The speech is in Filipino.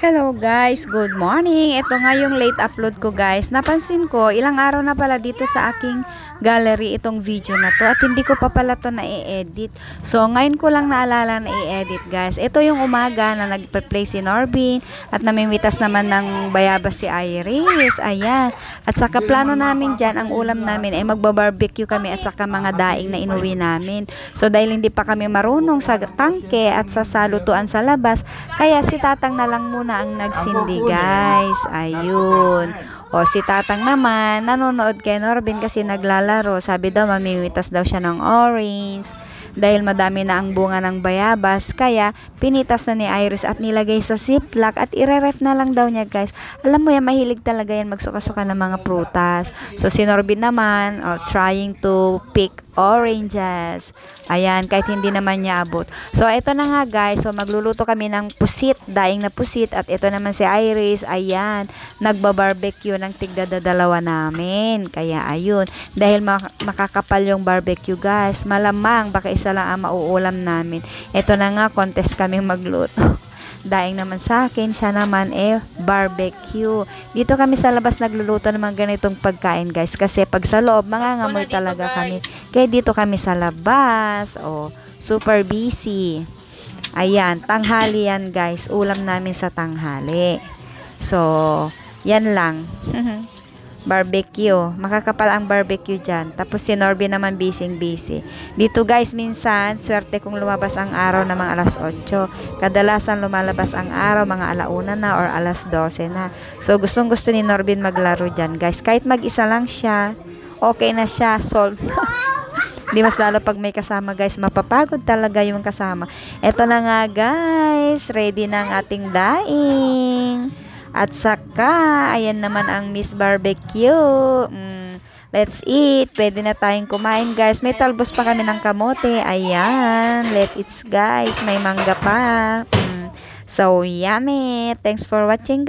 Hello guys, good morning. Ito nga yung late upload ko guys. Napansin ko, ilang araw na pala dito sa aking gallery itong video na to at hindi ko pa pala to na-edit. So ngayon ko lang naalala na i-edit guys. Ito yung umaga na nagpe-play si Norbin at namimitas naman ng bayabas si Iris. Ayan. At saka plano namin dyan, ang ulam namin ay magba-barbecue kami at saka mga daing na inuwi namin. So dahil hindi pa kami marunong sa tangke at sa salutuan sa labas, kaya si Tatang na lang muna ang nagsindi guys. Ayun. O si Tatang naman, nanonood kay Norbin kasi naglalaro. Sabi daw mamimitas daw siya ng orange. Dahil madami na ang bunga ng bayabas, kaya pinitas na ni Iris at nilagay sa ziplock at ire-ref na lang daw niya guys. Alam mo yan, mahilig talaga yan magsuka-suka ng mga prutas. So si Norbin naman, oh, trying to pick oranges. Ayan, kahit hindi naman niya abot. So, ito na nga guys. So, magluluto kami ng pusit, daing na pusit. At ito naman si Iris. Ayan, nagba-barbecue ng tigdadalawa namin. Kaya, ayun. Dahil mak- makakapal yung barbecue guys. Malamang, baka isa lang ang mauulam namin. Ito na nga, contest kaming magluto. Daing naman sa akin, siya naman eh, barbecue. Dito kami sa labas nagluluto ng mga ganitong pagkain guys. Kasi pag sa loob, mangangamoy talaga guys. kami. Kaya dito kami sa labas. O, super busy. Ayan, tanghali yan guys. Ulam namin sa tanghali. So, yan lang. barbecue. Makakapal ang barbecue dyan. Tapos si Norby naman busy busy. Dito guys, minsan, swerte kung lumabas ang araw ng mga alas 8. Kadalasan lumalabas ang araw mga alauna na or alas 12 na. So, gustong gusto ni Norbin maglaro dyan guys. Kahit mag-isa lang siya, okay na siya. Solve na. Di mas lalo pag may kasama guys, mapapagod talaga yung kasama. Eto na nga guys, ready na ang ating daing. At saka, ayan naman ang Miss Barbecue. Mm, let's eat. Pwede na tayong kumain guys. May talbos pa kami ng kamote. Ayan, let eat guys. May mangga pa. Mm, so yummy. Thanks for watching guys.